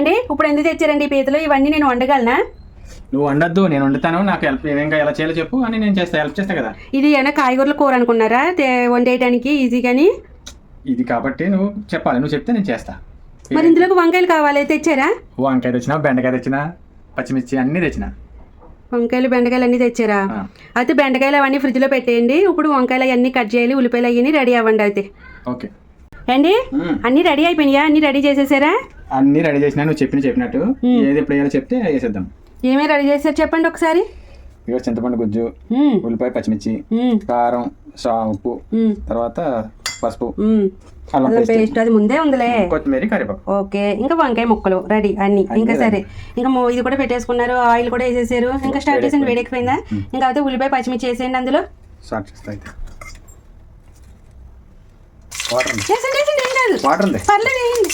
ఏండి ఇప్పుడు ఎందుకు తెచ్చారండి పీతలు? ఇవన్నీ నేను వండగలనా? నువ్వు వండొద్దు నేను వండుతాను. నాకు హెల్ప్ ఇంకా ఎలా చేయాలో చెప్పు అని నేను చేస్తా హెల్ప్ చేస్తా కదా. ఇది ఏమైనా కాయగూరల కూర అనుకున్నారా? తే- వండేయడానికి ఈజీ కానీ ఇది కాబట్టి నువ్వు చెప్పాలి నువ్వు చెప్తే నేను చేస్తా. మరి ఇందులోకి వంకాయలు కావాలి తెచ్చారా? వంకాయ తెచ్చినా బెండకాయ తెచ్చినా పచ్చిమిర్చి అన్నీ తెచ్చిన. వంకాయలు బెండకాయలు అన్నీ తెచ్చారా? ఆ. అయితే బెండకాయలు అవన్నీ ఫ్రిడ్జ్లో పెట్టేయండి. ఇప్పుడు వంకాయలు అవన్నీ కట్ చేయాలి ఉల్లిపాయలు అవన్నీ రెడీ అవ్వండి అయితే. ఓకే. మ్మ్. అన్నీ రెడీ అయిపోయినాయా? అన్నీ రెడీ చేసేసారా? అన్నీ రెడీ చేసినా నువ్వు చెప్పిన చెప్పినట్టు. ఏది ఎప్పుడు వేయాలో చెప్తే వేసేద్దాం. ఏమేమి రెడీ చేశారు చెప్పండి ఒకసారి? ఇక చింతపండు గుజ్జు. ఉల్లిపాయ పచ్చిమిర్చి. కారం సా ఉప్పు. తర్వాత పసుపు. అల్లం పేస్ట్. అది ముందే ఉందిలే. కొత్తిమీర కరివేపాకు. ఓకే. ఇంకా వంకాయ ముక్కలు రెడీ అన్ని. ఇంకా సరే. ఇంకా ఇది కూడా పెట్టేసుకున్నారు ఆయిల్ కూడా వేసేసారు. ఇంకా స్టార్ట్ చేసింది వేడెక్కిపోయిందా? ఇంకా అయితే ఉల్లిపాయ పచ్చిమిర్చి వేసేయండి అందులో. స్టార్ట్ చేస్తా అయితే. వాటర్ వాటర్ ఉంది. పర్లేదు వేయండి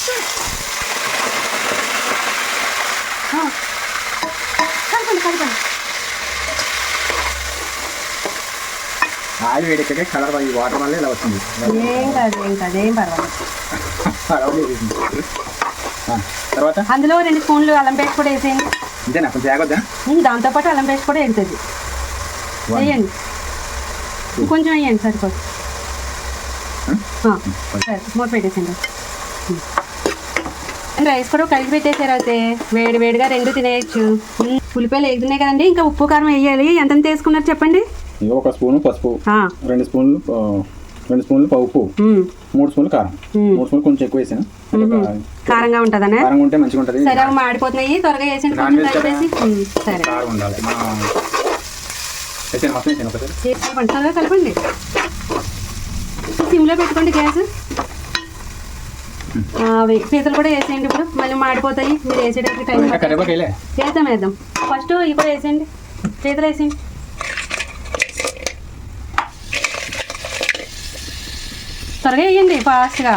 ఆ. కలపండి కలపండి ఆయిల్ వేడెక్కాక కలర్ ఈ వాటర్ వల్ల ఇలా వస్తుంది. ఏం కాదు ఏం కాదు ఏం పర్వాలేదు. తర్వాత? అందులో రెండు స్పూన్లు అల్లం పేస్ట్ కూడా వేసేయండి. ఇంతేనా కొంచెం ఆగొద్దా దాంతోపాటు అల్లం పేస్ట్ కూడా వేస్తుంది వేయండి. ఇంకొంచెం వేయండి సరిపోదు. సరే మూత పెట్టేసింది రైస్ కూడా కలిపి పెట్టేసారు అయితే. వేడి వేడిగా రెండు తినేయచ్చు. ఉమ్, ఉల్లిపాయలు ఎగుతున్నాయి కదండి ఇంకా ఉప్పు కారం వేయాలి. ఎంత వేసుకున్నారు చెప్పండి? ఒక స్పూను పసుపు రెండు స్పూన్లు రెండు స్పూన్లు ఉమ్, మూడు స్పూన్లు కారం. మూడు స్పూన్లు కొంచెం ఎక్కువ వేసాను. కారంగా ఉంటుందనా? కారం ఉంటే మంచిగా ఉంటుంది. సరే మాడిపోతున్నాయి. త్వరగా కొంచెం? కలిపేసి సరే. కారం ఉండాలి. వేసాను మొత్తం వేసాను ఒకసారి. కలపండి త్వరగా కలపండి. సిమ్లో పెట్టుకోండి గ్యాస్. పీతలు కూడా వేసేయండి ఇప్పుడు. మళ్ళీ మాడిపోతాయి. మీరు వేసేటప్పుడు టైం వేద్దాం వేద్దాం. ఫస్ట్ ఇవి కూడా వేసేయండి. పీతలు వేసేయండి. త్వరగా వేయండి ఫాస్ట్గా.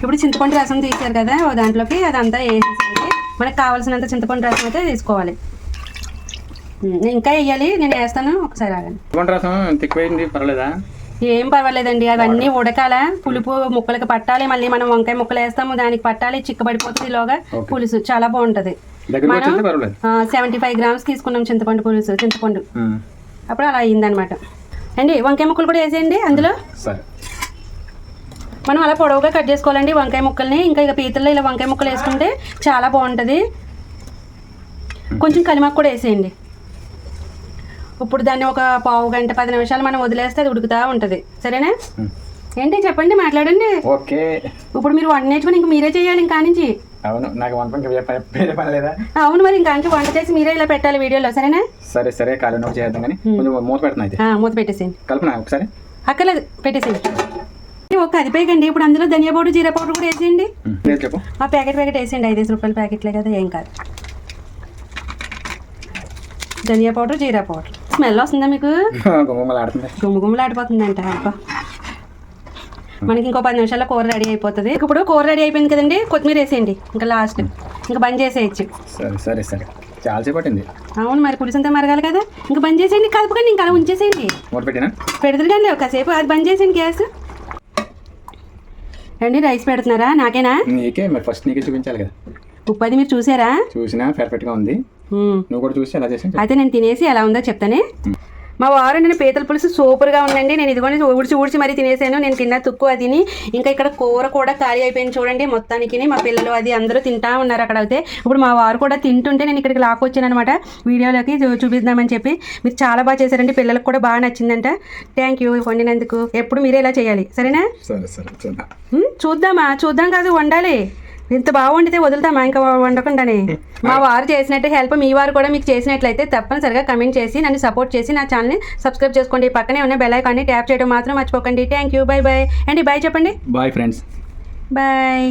ఇప్పుడు చింతపండు రసం తీసారు కదా దాంట్లోకి అదంతా వేసేసండి మనకు కావాల్సినంత చింతపండు రసం అయితే తీసుకోవాలి. ఇంకా వేయాలి నేను వేస్తాను ఒకసారి ఆగండి. చింతపండు రసం ఎక్కువైంది పర్వాలేదా? ఏం పర్వాలేదండి అవన్నీ ఉడకాల? పులుపు ముక్కలకి పట్టాలి మళ్ళీ మనం వంకాయ ముక్కలు వేస్తాము దానికి పట్టాలి చిక్కబడిపోతుంది Okay. పులుసు. చాలా బాగుంటుంది. పర్వాలేదు సెవెంటీ ఫైవ్ గ్రామ్స్ తీసుకున్నాం చింతపండు పులుసు చింతపండు. అప్పుడు అలా అయ్యిందనమాట అండి వంకాయ ముక్కలు కూడా వేసేయండి అందులో. మనం అలా పొడవుగా కట్ చేసుకోవాలండి వంకాయ ముక్కల్ని. ఇంకా ఇక పీతల్లో ఇలా వంకాయ ముక్కలు వేసుకుంటే చాలా బాగుంటుంది. కొంచెం కలిమాకు కూడా వేసేయండి. ఇప్పుడు దాన్ని ఒక పావు గంట పది నిమిషాలు మనం వదిలేస్తే అది ఉడుకుతూ ఉంటుంది. సరేనా. ఏంటి చెప్పండి మాట్లాడండి. ఓకే. ఇప్పుడు మీరు వంట నేర్చుకుని ఇంక మీరే చేయాలి ఇంకా నుంచి అవును నాకు వంట పని పని లేదా? అవును మరి ఇంకా నుంచి వంట చేసి మీరే ఇలా పెట్టాలి వీడియోలో సరేనా? సరే సరే కాలు నోట్ చేద్దాం కానీ కొంచెం మూత పెడుతున్నా అయితే. మూత పెట్టేసేయండి. కలుపునా ఒకసారి? అక్కర్లేదు పెట్టేసేయండి. ఒక అది పేకండి ఇప్పుడు అందులో ధనియా పౌడర్ జీరా పౌడర్ కూడా వేసేయండి. చెప్పు? ఆ ప్యాకెట్ ప్యాకెట్ వేసేయండి ఐదేసి రూపాయల ప్యాకెట్లే కదా ఏం కాదు. ధనియా పౌడర్ జీరా పౌడర్. స్మెల్ వస్తుందా మీకు? గుమ్మ గుమ్మలు ఆడిపోతుందంట అబ్బా. మనకి ఇంకో పది నిమిషాల్లో కూర రెడీ అయిపోతుంది. ఇప్పుడు కూర రెడీ అయిపోయింది కదండి కొత్తిమీర వేసేయండి ఇంకా లాస్ట్ ఇంకా బంద్ చేసేయచ్చు. సరే సరే సరే. చాలాసేపు పట్టింది. అవును మరి పులుసు అంతా మరగాలి కదా. ఇంకా బంద్ చేసేయండి కలుపుకండి ఇంకా అలా ఉంచేసేయండి. పెడతారు కానీ కాసేపు అది బంద్ చేసేయండి గ్యాస్. అండి రైస్ పెడుతున్నారా? నాకేనా? నీకే మరి ఫస్ట్ నీకే చూపించాలి కదా. ఉప్పు అది మీరు చూసారా? చూసినా పర్ఫెక్ట్గా ఉంది. నువ్వు కూడా చూసి ఎలా చేసి అయితే నేను తినేసి ఎలా ఉందో చెప్తానే. మా వారు నేను పీతల పులుసు సూపర్గా ఉందండి. నేను ఇదిగోని ఊడ్చి ఊడ్చి మరీ తినేసాను. నేను తిన్న తుక్కు అదిని ఇంకా ఇక్కడ కూర కూడా ఖాళీ అయిపోయింది చూడండి మొత్తానికి మా పిల్లలు అది అందరూ తింటా ఉన్నారు అక్కడ అయితే. ఇప్పుడు మా వారు కూడా తింటుంటే నేను ఇక్కడికి లాక్కొచ్చాను అనమాట వీడియోలోకి చూపిద్దామని చెప్పి. మీరు చాలా బాగా చేశారండి. పిల్లలకు కూడా బాగా నచ్చిందంట. థ్యాంక్ యూ వండినందుకు. ఎప్పుడు మీరే ఇలా చేయాలి. సరేనా? సరే సరే చూద్దామా? చూద్దాం కాదు వండాలి. ఇంత బాగా వండితే వదులుతామా? ఇంకా వండకుండానే. మా వారు చేసినట్టు హెల్ప్ మీ వారు కూడా మీకు చేసినట్లయితే తప్పనిసరిగా కమెంట్ చేసి నన్ను సపోర్ట్ చేసి నా ఛానల్ని సబ్స్క్రైబ్ చేసుకోండి. పక్కనే ఉన్న బెల్ ఐకాన్ని ట్యాప్ చేయడం మాత్రం మర్చిపోకండి. థ్యాంక్ యూ బై బాయ్ అండి బాయ్ చెప్పండి. Bye friends bye